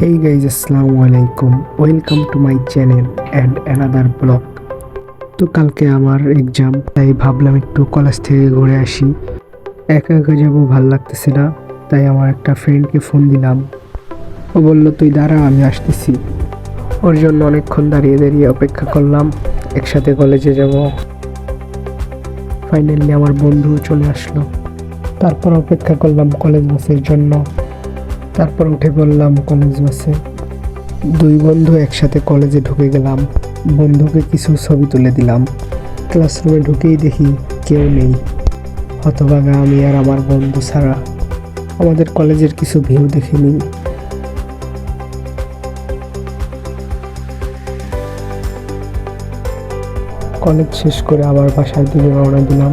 Hey guys, Assalamu alaikum. Welcome to my channel and another vlog. তো কালকে আমার exam তাই ভাবলাম একটু কলেজ থেকে ঘুরে আসি। একা একা যাব ভালো লাগতেছে না তাই আমার একটা ফ্রেন্ডকে ফোন দিলাম। ও বলল তুই দাঁড়া আমি আসতেছি। ওর জন্য অনেকক্ষণ দাঁড়িয়ে দাঁড়িয়ে অপেক্ষা করলাম একসাথে কলেজে যাব। ফাইনালি আমার বন্ধু চলে আসলো। তারপর অপেক্ষা করলাম কলেজ বাসের জন্য। তারপর উঠে পড়লাম কলেজ বাসে। দুই বন্ধু একসাথে কলেজে ঢুকে গেলাম। বন্ধুকে কিছু ছবি তুলে দিলাম। ক্লাসরুমে ঢুকেই দেখি কেউ নেই। হতভাগা আমি আর আমার বন্ধু ছাড়া আমাদের কলেজের কিছু ভিউ দেখে নিই কলেজ শেষ করে আবার বাসার দিকে রওনা দিলাম।